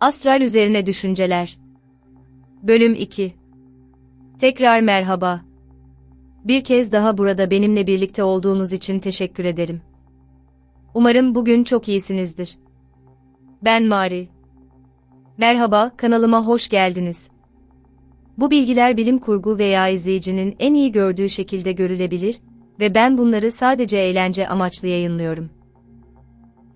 Astral üzerine düşünceler. Bölüm 2. Tekrar merhaba. Bir kez daha burada benimle birlikte olduğunuz için teşekkür ederim. Umarım bugün çok iyisinizdir. Ben Mari. Merhaba, kanalıma hoş geldiniz. Bu bilgiler bilim kurgu veya izleyicinin en iyi gördüğü şekilde görülebilir ve ben bunları sadece eğlence amaçlı yayınlıyorum.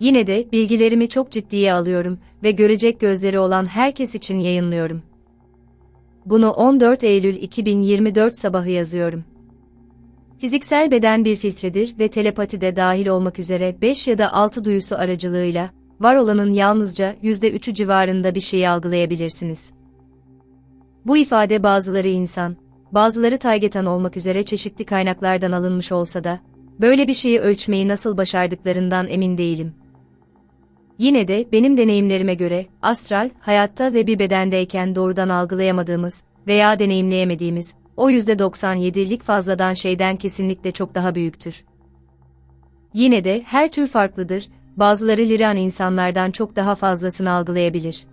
Yine de bilgilerimi çok ciddiye alıyorum ve görecek gözleri olan herkes için yayınlıyorum. Bunu 14 Eylül 2024 sabahı yazıyorum. Fiziksel beden bir filtredir ve telepati de dahil olmak üzere 5 ya da 6 duyusu aracılığıyla, var olanın yalnızca %3'ü civarında bir şeyi algılayabilirsiniz. Bu ifade bazıları insan, bazıları taygetan olmak üzere çeşitli kaynaklardan alınmış olsa da, böyle bir şeyi ölçmeyi nasıl başardıklarından emin değilim. Yine de benim deneyimlerime göre astral, hayatta ve bir bedendeyken doğrudan algılayamadığımız veya deneyimleyemediğimiz o %97'lik fazladan şeyden kesinlikle çok daha büyüktür. Yine de her tür farklıdır, bazıları liran insanlardan çok daha fazlasını algılayabilir.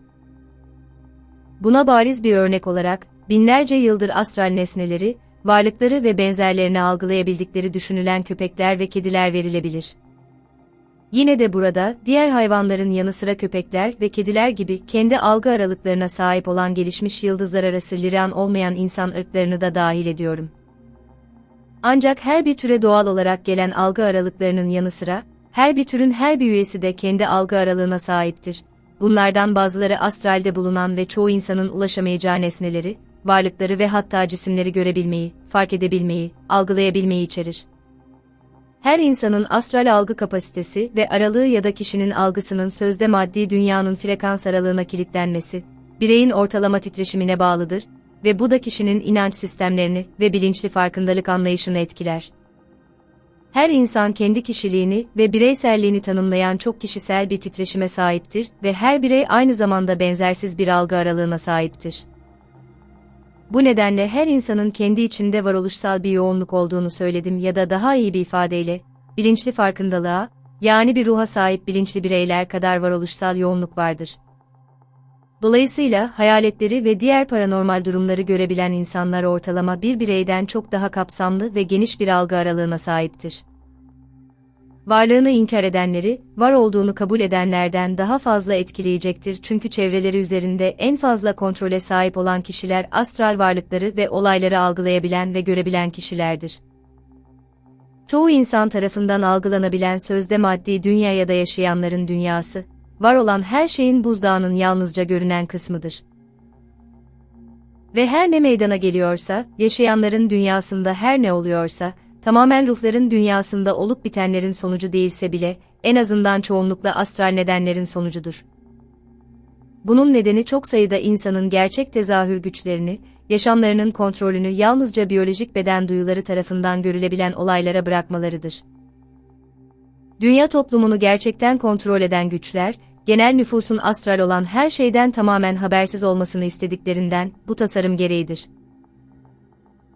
Buna bariz bir örnek olarak, binlerce yıldır astral nesneleri, varlıkları ve benzerlerini algılayabildikleri düşünülen köpekler ve kediler verilebilir. Yine de burada, diğer hayvanların yanı sıra köpekler ve kediler gibi kendi algı aralıklarına sahip olan gelişmiş yıldızlar arası liran olmayan insan ırklarını da dahil ediyorum. Ancak her bir türe doğal olarak gelen algı aralıklarının yanı sıra, her bir türün her bir üyesi de kendi algı aralığına sahiptir. Bunlardan bazıları astralde bulunan ve çoğu insanın ulaşamayacağı nesneleri, varlıkları ve hatta cisimleri görebilmeyi, fark edebilmeyi, algılayabilmeyi içerir. Her insanın astral algı kapasitesi ve aralığı ya da kişinin algısının sözde maddi dünyanın frekans aralığına kilitlenmesi, bireyin ortalama titreşimine bağlıdır ve bu da kişinin inanç sistemlerini ve bilinçli farkındalık anlayışını etkiler. Her insan kendi kişiliğini ve bireyselliğini tanımlayan çok kişisel bir titreşime sahiptir ve her birey aynı zamanda benzersiz bir algı aralığına sahiptir. Bu nedenle her insanın kendi içinde varoluşsal bir yoğunluk olduğunu söyledim ya da daha iyi bir ifadeyle, bilinçli farkındalığa, yani bir ruha sahip bilinçli bireyler kadar varoluşsal yoğunluk vardır. Dolayısıyla hayaletleri ve diğer paranormal durumları görebilen insanlar ortalama bir bireyden çok daha kapsamlı ve geniş bir algı aralığına sahiptir varlığını inkar edenleri, var olduğunu kabul edenlerden daha fazla etkileyecektir çünkü çevreleri üzerinde en fazla kontrole sahip olan kişiler astral varlıkları ve olayları algılayabilen ve görebilen kişilerdir. Çoğu insan tarafından algılanabilen sözde maddi dünya ya da yaşayanların dünyası, var olan her şeyin buzdağının yalnızca görünen kısmıdır. Ve her ne meydana geliyorsa, yaşayanların dünyasında her ne oluyorsa, tamamen ruhların dünyasında olup bitenlerin sonucu değilse bile, en azından çoğunlukla astral nedenlerin sonucudur. Bunun nedeni çok sayıda insanın gerçek tezahür güçlerini, yaşamlarının kontrolünü yalnızca biyolojik beden duyuları tarafından görülebilen olaylara bırakmalarıdır. Dünya toplumunu gerçekten kontrol eden güçler, genel nüfusun astral olan her şeyden tamamen habersiz olmasını istediklerinden bu tasarım gereğidir.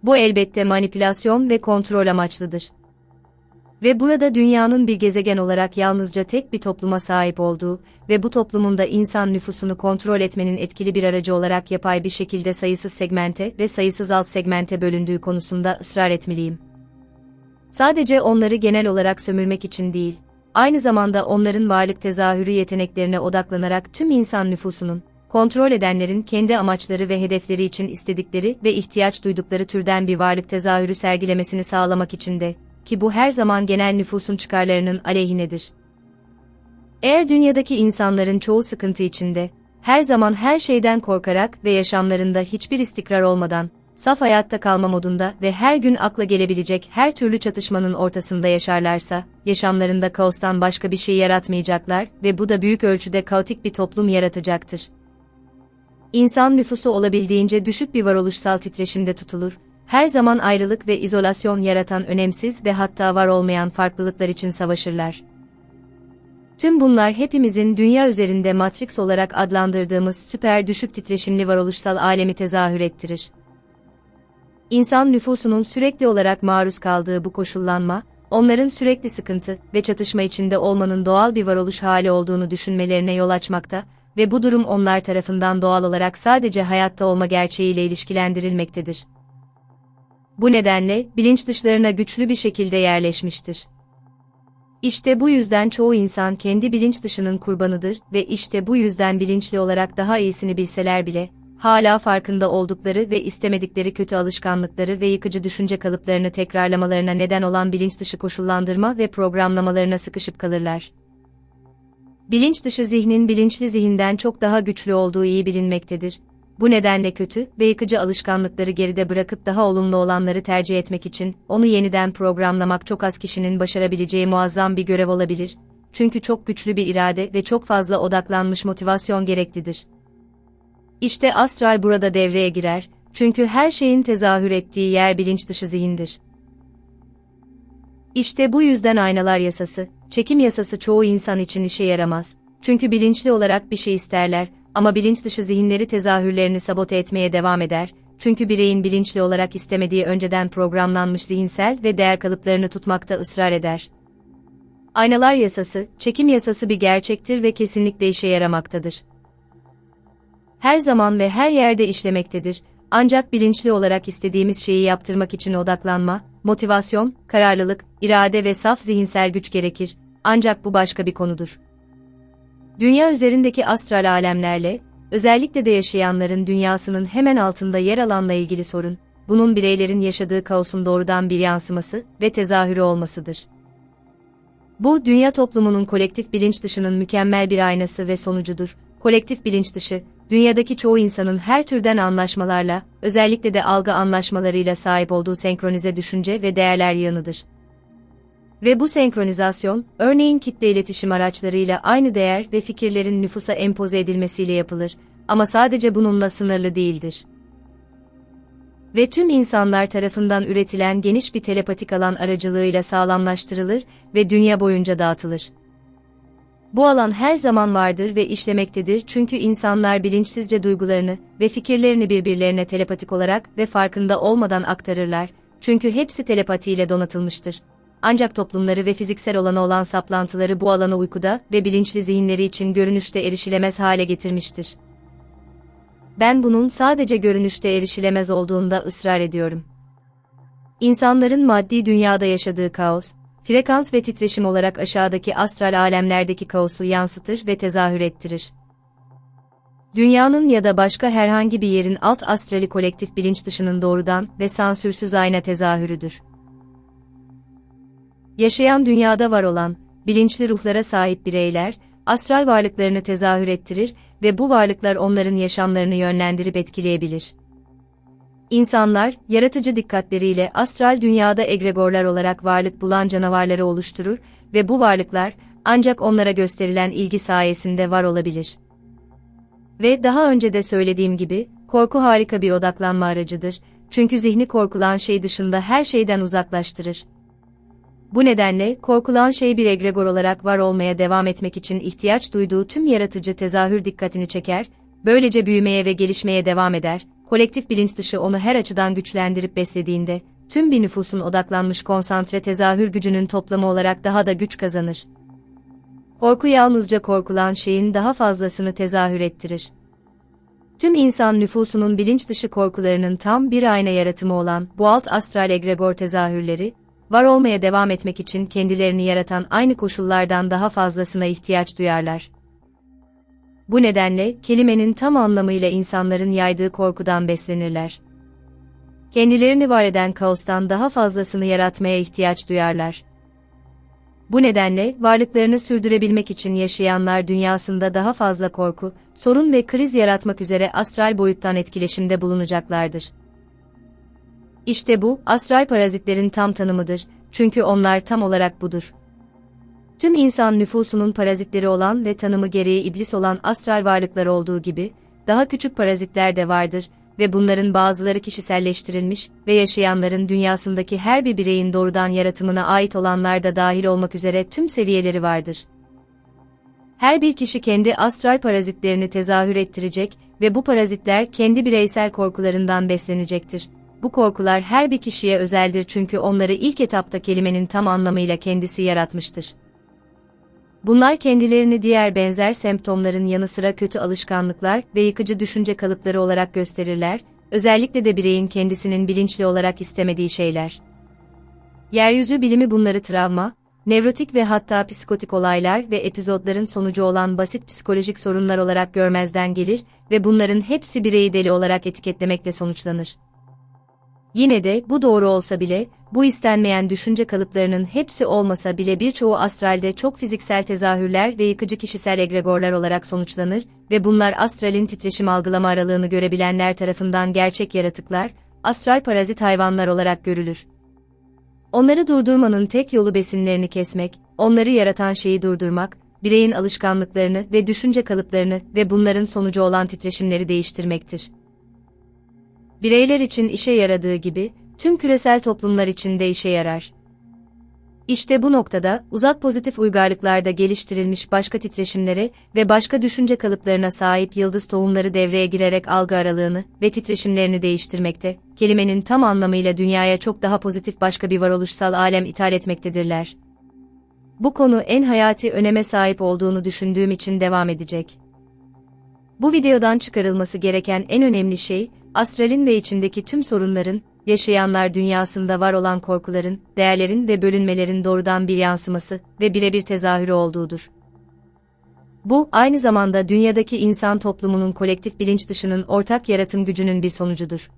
Bu elbette manipülasyon ve kontrol amaçlıdır. Ve burada dünyanın bir gezegen olarak yalnızca tek bir topluma sahip olduğu ve bu toplumun da insan nüfusunu kontrol etmenin etkili bir aracı olarak yapay bir şekilde sayısız segmente ve sayısız alt segmente bölündüğü konusunda ısrar etmeliyim. Sadece onları genel olarak sömürmek için değil, aynı zamanda onların varlık tezahürü yeteneklerine odaklanarak tüm insan nüfusunun, kontrol edenlerin kendi amaçları ve hedefleri için istedikleri ve ihtiyaç duydukları türden bir varlık tezahürü sergilemesini sağlamak için de, ki bu her zaman genel nüfusun çıkarlarının aleyhinedir. Eğer dünyadaki insanların çoğu sıkıntı içinde, her zaman her şeyden korkarak ve yaşamlarında hiçbir istikrar olmadan, saf hayatta kalma modunda ve her gün akla gelebilecek her türlü çatışmanın ortasında yaşarlarsa, yaşamlarında kaostan başka bir şey yaratmayacaklar ve bu da büyük ölçüde kaotik bir toplum yaratacaktır. İnsan nüfusu olabildiğince düşük bir varoluşsal titreşimde tutulur, her zaman ayrılık ve izolasyon yaratan önemsiz ve hatta var olmayan farklılıklar için savaşırlar. Tüm bunlar hepimizin dünya üzerinde Matrix olarak adlandırdığımız süper düşük titreşimli varoluşsal alemi tezahür ettirir. İnsan nüfusunun sürekli olarak maruz kaldığı bu koşullanma, onların sürekli sıkıntı ve çatışma içinde olmanın doğal bir varoluş hali olduğunu düşünmelerine yol açmakta ve bu durum onlar tarafından doğal olarak sadece hayatta olma gerçeğiyle ilişkilendirilmektedir. Bu nedenle bilinç dışlarına güçlü bir şekilde yerleşmiştir. İşte bu yüzden çoğu insan kendi bilinç dışının kurbanıdır ve işte bu yüzden bilinçli olarak daha iyisini bilseler bile, hala farkında oldukları ve istemedikleri kötü alışkanlıkları ve yıkıcı düşünce kalıplarını tekrarlamalarına neden olan bilinç dışı koşullandırma ve programlamalarına sıkışıp kalırlar. Bilinç dışı zihnin bilinçli zihinden çok daha güçlü olduğu iyi bilinmektedir. Bu nedenle kötü ve yıkıcı alışkanlıkları geride bırakıp daha olumlu olanları tercih etmek için onu yeniden programlamak çok az kişinin başarabileceği muazzam bir görev olabilir. Çünkü çok güçlü bir irade ve çok fazla odaklanmış motivasyon gereklidir. İşte astral burada devreye girer, çünkü her şeyin tezahür ettiği yer bilinç dışı zihindir. İşte bu yüzden aynalar yasası, çekim yasası çoğu insan için işe yaramaz. Çünkü bilinçli olarak bir şey isterler ama bilinç dışı zihinleri tezahürlerini sabote etmeye devam eder. Çünkü bireyin bilinçli olarak istemediği önceden programlanmış zihinsel ve değer kalıplarını tutmakta ısrar eder. Aynalar yasası, çekim yasası bir gerçektir ve kesinlikle işe yaramaktadır her zaman ve her yerde işlemektedir. Ancak bilinçli olarak istediğimiz şeyi yaptırmak için odaklanma, motivasyon, kararlılık, irade ve saf zihinsel güç gerekir. Ancak bu başka bir konudur. Dünya üzerindeki astral alemlerle, özellikle de yaşayanların dünyasının hemen altında yer alanla ilgili sorun, bunun bireylerin yaşadığı kaosun doğrudan bir yansıması ve tezahürü olmasıdır. Bu, dünya toplumunun kolektif bilinç dışının mükemmel bir aynası ve sonucudur. Kolektif bilinç dışı, dünyadaki çoğu insanın her türden anlaşmalarla, özellikle de algı anlaşmalarıyla sahip olduğu senkronize düşünce ve değerler yığınıdır. Ve bu senkronizasyon, örneğin kitle iletişim araçlarıyla aynı değer ve fikirlerin nüfusa empoze edilmesiyle yapılır, ama sadece bununla sınırlı değildir. Ve tüm insanlar tarafından üretilen geniş bir telepatik alan aracılığıyla sağlamlaştırılır ve dünya boyunca dağıtılır. Bu alan her zaman vardır ve işlemektedir çünkü insanlar bilinçsizce duygularını ve fikirlerini birbirlerine telepatik olarak ve farkında olmadan aktarırlar, çünkü hepsi telepatiyle donatılmıştır. Ancak toplumları ve fiziksel olana olan saplantıları bu alanı uykuda ve bilinçli zihinleri için görünüşte erişilemez hale getirmiştir. Ben bunun sadece görünüşte erişilemez olduğunda ısrar ediyorum. İnsanların maddi dünyada yaşadığı kaos, frekans ve titreşim olarak aşağıdaki astral alemlerdeki kaosu yansıtır ve tezahür ettirir. Dünyanın ya da başka herhangi bir yerin alt astrali kolektif bilinç dışının doğrudan ve sansürsüz ayna tezahürüdür. Yaşayan dünyada var olan, bilinçli ruhlara sahip bireyler, astral varlıklarını tezahür ettirir ve bu varlıklar onların yaşamlarını yönlendirip etkileyebilir. İnsanlar, yaratıcı dikkatleriyle astral dünyada egregorlar olarak varlık bulan canavarları oluşturur ve bu varlıklar, ancak onlara gösterilen ilgi sayesinde var olabilir. Ve daha önce de söylediğim gibi, korku harika bir odaklanma aracıdır, çünkü zihni korkulan şey dışında her şeyden uzaklaştırır. Bu nedenle, korkulan şey bir egregor olarak var olmaya devam etmek için ihtiyaç duyduğu tüm yaratıcı tezahür dikkatini çeker, böylece büyümeye ve gelişmeye devam eder, kolektif bilinç dışı onu her açıdan güçlendirip beslediğinde, tüm bir nüfusun odaklanmış konsantre tezahür gücünün toplamı olarak daha da güç kazanır. Korku yalnızca korkulan şeyin daha fazlasını tezahür ettirir. Tüm insan nüfusunun bilinç dışı korkularının tam bir ayna yaratımı olan bu alt astral egregor tezahürleri, var olmaya devam etmek için kendilerini yaratan aynı koşullardan daha fazlasına ihtiyaç duyarlar. Bu nedenle kelimenin tam anlamıyla insanların yaydığı korkudan beslenirler. Kendilerini var eden kaostan daha fazlasını yaratmaya ihtiyaç duyarlar. Bu nedenle varlıklarını sürdürebilmek için yaşayanlar dünyasında daha fazla korku, sorun ve kriz yaratmak üzere astral boyuttan etkileşimde bulunacaklardır. İşte bu, astral parazitlerin tam tanımıdır, çünkü onlar tam olarak budur. Tüm insan nüfusunun parazitleri olan ve tanımı gereği iblis olan astral varlıklar olduğu gibi, daha küçük parazitler de vardır ve bunların bazıları kişiselleştirilmiş ve yaşayanların dünyasındaki her bir bireyin doğrudan yaratımına ait olanlar da dahil olmak üzere tüm seviyeleri vardır. Her bir kişi kendi astral parazitlerini tezahür ettirecek ve bu parazitler kendi bireysel korkularından beslenecektir. Bu korkular her bir kişiye özeldir çünkü onları ilk etapta kelimenin tam anlamıyla kendisi yaratmıştır. Bunlar kendilerini diğer benzer semptomların yanı sıra kötü alışkanlıklar ve yıkıcı düşünce kalıpları olarak gösterirler, özellikle de bireyin kendisinin bilinçli olarak istemediği şeyler. Yeryüzü bilimi bunları travma, nevrotik ve hatta psikotik olaylar ve epizotların sonucu olan basit psikolojik sorunlar olarak görmezden gelir ve bunların hepsi bireyi deli olarak etiketlemekle sonuçlanır. Yine de bu doğru olsa bile, bu istenmeyen düşünce kalıplarının hepsi olmasa bile birçoğu astralde çok fiziksel tezahürler ve yıkıcı kişisel egregorlar olarak sonuçlanır ve bunlar astralin titreşim algılama aralığını görebilenler tarafından gerçek yaratıklar, astral parazit hayvanlar olarak görülür. Onları durdurmanın tek yolu besinlerini kesmek, onları yaratan şeyi durdurmak, bireyin alışkanlıklarını ve düşünce kalıplarını ve bunların sonucu olan titreşimleri değiştirmektir. Bireyler için işe yaradığı gibi, tüm küresel toplumlar için de işe yarar. İşte bu noktada, uzak pozitif uygarlıklarda geliştirilmiş başka titreşimlere ve başka düşünce kalıplarına sahip yıldız tohumları devreye girerek algı aralığını ve titreşimlerini değiştirmekte, kelimenin tam anlamıyla dünyaya çok daha pozitif başka bir varoluşsal alem ithal etmektedirler. Bu konu en hayati öneme sahip olduğunu düşündüğüm için devam edecek. Bu videodan çıkarılması gereken en önemli şey, astralin ve içindeki tüm sorunların, yaşayanlar dünyasında var olan korkuların, değerlerin ve bölünmelerin doğrudan bir yansıması ve birebir tezahürü olduğudur. Bu, aynı zamanda dünyadaki insan toplumunun kolektif bilinç dışının ortak yaratım gücünün bir sonucudur.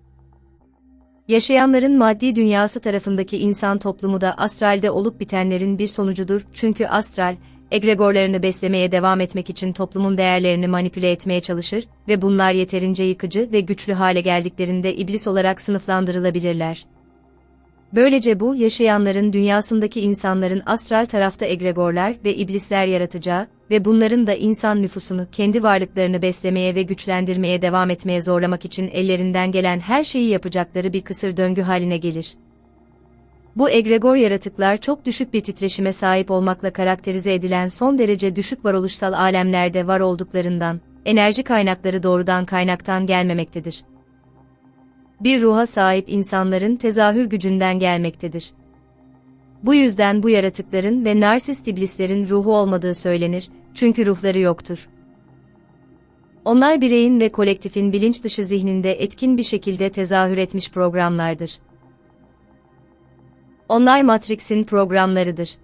Yaşayanların maddi dünyası tarafındaki insan toplumu da astralde olup bitenlerin bir sonucudur çünkü astral, egregorlarını beslemeye devam etmek için toplumun değerlerini manipüle etmeye çalışır ve bunlar yeterince yıkıcı ve güçlü hale geldiklerinde iblis olarak sınıflandırılabilirler. Böylece bu, yaşayanların dünyasındaki insanların astral tarafta egregorlar ve iblisler yaratacağı ve bunların da insan nüfusunu kendi varlıklarını beslemeye ve güçlendirmeye devam etmeye zorlamak için ellerinden gelen her şeyi yapacakları bir kısır döngü haline gelir. Bu egregor yaratıklar çok düşük bir titreşime sahip olmakla karakterize edilen son derece düşük varoluşsal alemlerde var olduklarından, enerji kaynakları doğrudan kaynaktan gelmemektedir. Bir ruha sahip insanların tezahür gücünden gelmektedir. Bu yüzden bu yaratıkların ve narsist iblislerin ruhu olmadığı söylenir, çünkü ruhları yoktur. Onlar bireyin ve kolektifin bilinç dışı zihninde etkin bir şekilde tezahür etmiş programlardır. Onlar Matrix'in programlarıdır.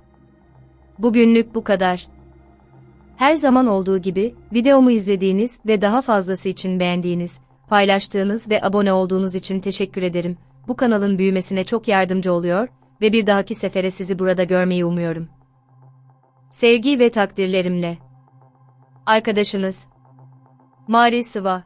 Bugünlük bu kadar. Her zaman olduğu gibi, videomu izlediğiniz ve daha fazlası için beğendiğiniz, paylaştığınız ve abone olduğunuz için teşekkür ederim. Bu kanalın büyümesine çok yardımcı oluyor ve bir dahaki sefere sizi burada görmeyi umuyorum. Sevgi ve takdirlerimle. Arkadaşınız Mari Sıva